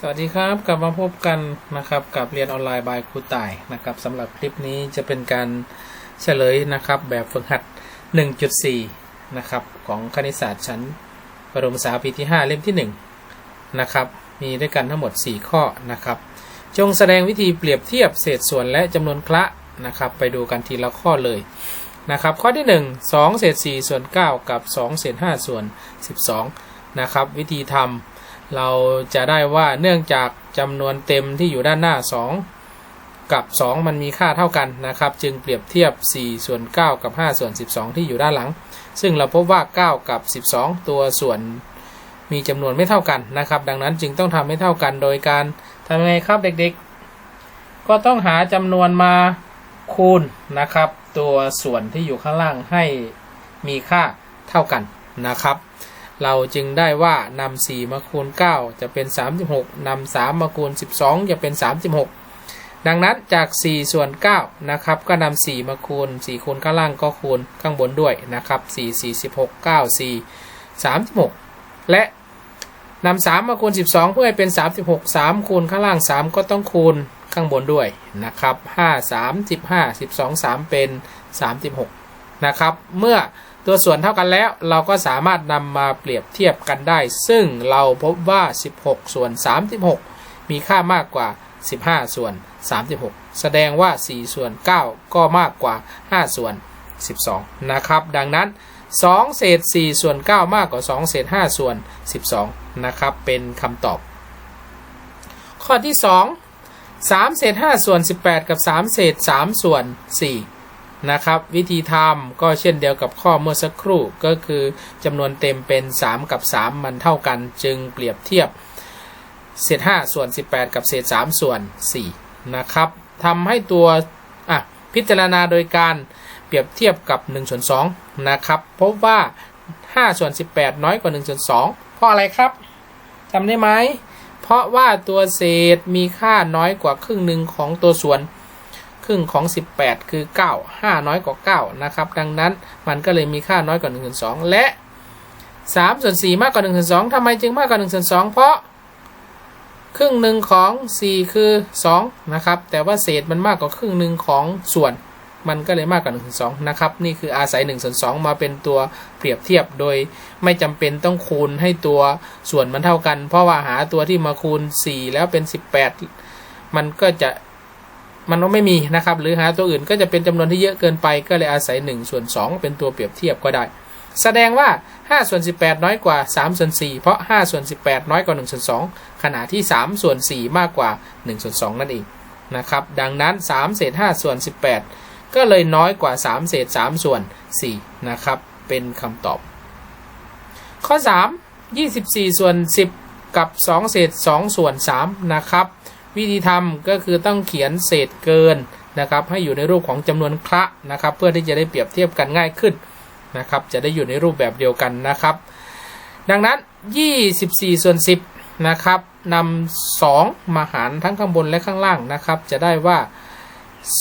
สวัสดีครับกลับมาพบกันนะครับกับเรียนออนไลน์บายครูต่ายนะครับสำหรับคลิปนี้จะเป็นการเฉลยนะครับแบบฝึกหัด 1.4 นะครับของคณิตศาสตร์ชั้นประถมศึกษาปีที่ 5 เล่มที่1นะครับมีด้วยกันทั้งหมด 4 ข้อนะครับ จงแสดงวิธีเปรียบเทียบเศษส่วนและจำนวนคละนะครับไปดูกันทีละข้อเลยนะครับข้อที่ 1 2 เศษ 4 ส่วน 9 กับ 2 เศษ 5 ส่วน 12นะครับวิธีทำ เราจะได้ว่าเนื่องจากจำนวนเต็มที่อยู่ด้านหน้า 2 กับ 2 มันมีค่าเท่ากันนะครับ จึงเปรียบเทียบ 4 ส่วน 9 กับ 5 ส่วน 12 ที่อยู่ด้านหลัง ซึ่งเราพบว่า 9 กับ 12 ตัวส่วนมีจำนวนไม่เท่ากันนะครับ ดังนั้นจึงต้องทำให้เท่ากันโดยการทำยังไงครับเด็กๆ ก็ต้องหาจำนวนมาคูณนะครับ ตัวส่วนที่อยู่ข้างล่างให้มีค่าเท่ากันนะครับ เราจึงได้ว่านำ4มาคูณ 9 จะเป็น 36นำ3มาคูณ 12 จะเป็น 36 ดังนั้นจาก 4 ส่วน9นะครับก็นำ4มาคูณ 4 คูณข้างล่างก็คูณข้างบนด้วยนะครับ4 4 16 9 4 36 และนำ3มาคูณ 12 เพื่อให้เป็น 36 3 คูณข้างล่าง 3 ก็ต้องคูณข้างบนด้วยนะครับ5 3 15 12 3 เป็น 36 นะครับเมื่อ ตัวส่วนเท่ากันแล้วเราก็สามารถนำมาเปรียบเทียบกันได้ ซึ่งเราพบว่า 16 ส่วน 36 มีค่ามากกว่า 15 ส่วน 36 แสดงว่า 4 ส่วน 9 ก็มากกว่า 5 ส่วน 12 นะครับ ดังนั้น 2 เศษ 4 ส่วน 9 มากกว่า 2 เศษ 5 ส่วน 12 นะครับ เป็นคำตอบ ข้อที่ 2 3 เศษ 5 ส่วน 18 กับ 3 เศษ 3 ส่วน 4 นะครับ วิธีทำก็เช่นเดียวกับข้อเมื่อสักครู่ก็คือจำนวนเต็มเป็น 3 กับ 3 มันเท่ากัน จึงเปรียบเทียบ เศษ 5 ส่วน 18 กับเศษ 3 ส่วน 4 นะครับทำให้ตัวอะพิจารณาโดยการเปรียบเทียบกับ1ส่วน2นะครับพบว่า 5 ส่วน 18 น้อยกว่า1ส่วน2เพราะอะไรครับจำได้ไหมเพราะว่าตัวเศษมีค่าน้อยกว่าครึ่งหนึ่งของตัวส่วน รึ่งของ 18 คือ 9 5 น้อยกว่า 9 นะครับ ดังนั้นมันก็เลยมีค่าน้อยกว่า1ส่วน2และ3ส่วน4มากกว่า1ส่วน2ทำไมจึงมากกว่า1ส่วน2เพราะครึ่งหนึ่งของ 4 คือ 2 นะครับ แต่ว่าเศษมันมากกว่าครึ่งหนึ่งของส่วน มันก็เลยมากกว่า1ส่วน2นะครับ นี่คืออาศัย1ส่วน2มาเป็นตัวเปรียบเทียบโดยไม่จำเป็นต้องคูณให้ตัวส่วนมันเท่ากัน เพราะว่าหาตัวที่มาคูณ 4 แล้วเป็น 18 มันก็จะ มันก็ไม่มีนะครับ หรือหาตัวอื่นก็จะเป็นจำนวนที่เยอะเกินไปก็เลยอาศัย1ส่วน2 เป็นตัวเปรียบเทียบก็ได้ แสดงว่า5ส่วน18 น้อยกว่า3ส่วน4เพราะ5ส่วน18 น้อยกว่า1ส่วน2ขณะที่3ส่วน4มากกว่า1ส่วน2นั่นเองนะครับ ดังนั้น 3 เศษ5ส่วน18 ก็เลยน้อยกว่า 3 เศษ3ส่วน4นะครับ เป็นคำตอบ ข้อ 3 24 ส่วน 10 กับ 2 เศษ2ส่วน3นะครับ วิธีทำก็คือต้องเขียนเศษเกินนะครับ ให้อยู่ในรูปของจำนวนคละนะครับ เพื่อที่จะได้เปรียบเทียบกันง่ายขึ้นนะครับ จะได้อยู่ในรูปแบบเดียวกันนะครับ ดังนั้น 24ส่วน10นะครับนำ2มาหารทั้งข้างบนและข้างล่างนะครับ จะได้ว่า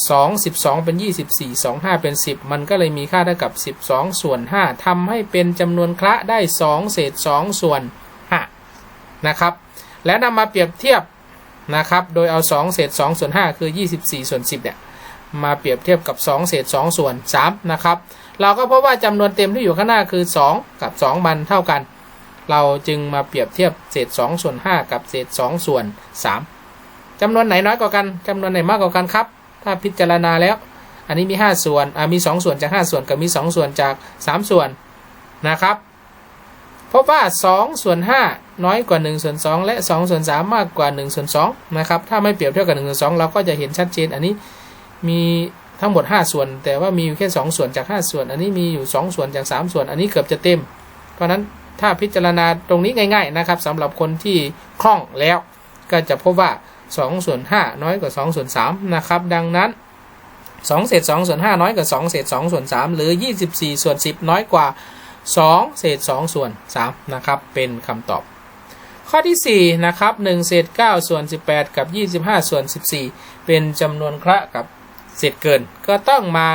2 12 เป็น 24 2 5 เป็น 10 มันก็เลยมีค่าเท่ากับ 12 ส่วน 5ทำให้เป็นจำนวนคละได้ 2 เศษ 2 ส่วน5นะครับ แล้วนำมาเปรียบเทียบ นะครับ โดยเอา 2 เศษ2ส่วน5คือ 24 ส่วน 10 เนี่ย มาเปรียบเทียบกับ 2 เศษ2ส่วน3นะครับ เราก็พบว่าจำนวนเต็มที่อยู่ข้างหน้าคือ 2 กับ 2 มันเท่ากัน เราจึงมาเปรียบเทียบเศษ2ส่วน5กับเศษ2ส่วน3จำนวนไหนน้อยกว่ากันจำนวนไหนมากกว่ากันครับ ถ้าพิจารณาแล้ว อันนี้มี 5 ส่วนมี 2 ส่วนจาก 5 ส่วนกับมี 2 ส่วนจาก 3 ส่วนนะครับ พบว่า 2 ส่วน 5 น้อยกว่า 1 ส่วน 2 และ 2 ส่วน 3 มากกว่า 1 ส่วน2นะครับถ้าไม่เปรียบเทียบกับ 1 ส่วน 2 เราก็จะเห็นชัดเจนอันนี้มีทั้งหมด 5 ส่วน แต่ว่ามีอยู่แค่ 2 ส่วนจาก 5 ส่วน อันนี้มีอยู่ 2 ส่วนจาก 3 ส่วน อันนี้เกือบจะเต็ม เพราะฉะนั้นถ้าพิจารณาตรงนี้ง่าย ๆนะครับสำหรับคนที่คล่องแล้วก็จะพบว่า 2 ส่วน 5 น้อยกว่า 2 ส่วน 3 นะครับ ดังนั้น 2 เศษ 2 ส่วน 5 น้อยกว่า 2 เศษ 2 ส่วน 3 หรือ 24 ส่วน 10 น้อยกว่า 2 เศษ 2 ส่วน 3 นะครับ เป็นคำตอบ ข้อที่ 4 นะครับ 1 เศษ 9 ส่วน 18 กับ 25 ส่วน 14 เป็นจำนวนคละกับเศษเกิน ก็ต้องมา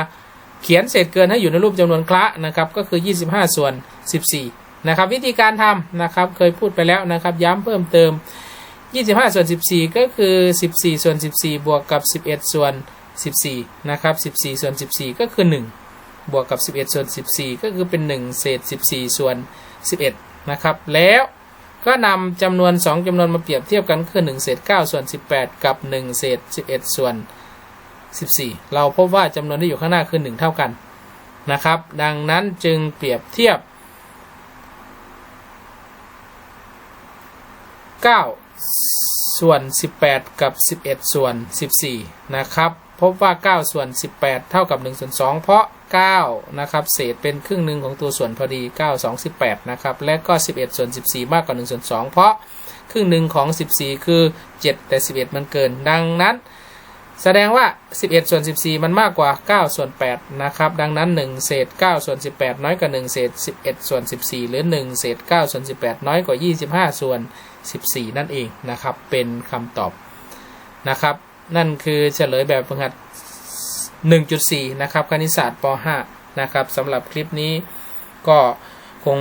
เขียนเศษเกินให้อยู่ในรูปจำนวนคละนะครับ ก็คือ 25 ส่วน 14 นะครับ วิธีการทำนะครับ เคยพูดไปแล้วนะครับ ย้ำเพิ่มเติม 25 ส่วน 14 ก็คือ 14 ส่วน 14 บวกกับ 11 ส่วน 14 นะครับ 14 ส่วน 14 ก็คือ 1 บวกกับ 11 ส่วน 14 ก็คือเป็น 1 เศษ 14 ส่วน 11 นะครับ แล้วก็นำจำนวน 2จำนวนมาเปรียบเทียบกันคือ 1 เศษ 9 ส่วน 18 กับ 1 เศษ 11 ส่วน 14 เราพบว่าจำนวนที่อยู่ข้างหน้าคือ 1 เท่ากันนะครับ ดังนั้นจึงเปรียบเทียบ 9 ส่วน 18 กับ 11 ส่วน 14 นะครับ พบว่า 9 ส่วน 18 เท่ากับ 1 ส่วน 2 เพราะ 9นะครับเศษเป็นครึ่งหนึ่งของตัวส่วนพอดี 9 2 18นะครับและก็ 11ส่วน14 มากกว่า1ส่วน2เพราะครึ่งหนึ่งของ 14 คือ 7 แต่ 11 มันเกิน ดังนั้น แสดงว่า 11 ส่วน 14 มันมากกว่า 9 ส่วน 8 นะครับ ดังนั้น 1 เศษ 9 ส่วน 18 น้อยกว่า 1 เศษ 11 ส่วน 14 หรือ 1 เศษ 9 ส่วน 18 น้อยกว่า 25 ส่วน 14 นั่นเองนะครับ เป็นคำตอบนะครับ นั่นคือเฉลยแบบฝึกหัด 1.4 นะครับคณิตศาสตร์ป .5 นะครับสำหรับคลิปนี้ก็คง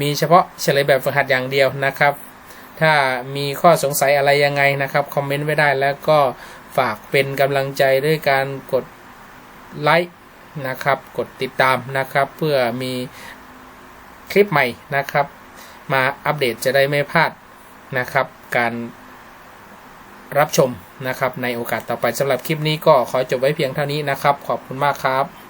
มีเฉพาะเฉลยแบบฝึกหัดอย่างเดียวนะครับ ถ้ามีข้อสงสัยอะไรยังไงนะครับคอมเมนต์ไว้ได้แล้วก็ฝากเป็นกำลังใจด้วยการกดไลค์นะครับ กดติดตามนะครับ เพื่อมีคลิปใหม่นะครับ มาอัปเดตจะได้ไม่พลาดนะครับ การ รับชมนะครับในโอกาสต่อไปสำหรับคลิปนี้ก็ขอจบไว้เพียงเท่านี้นะครับ ขอบคุณมากครับ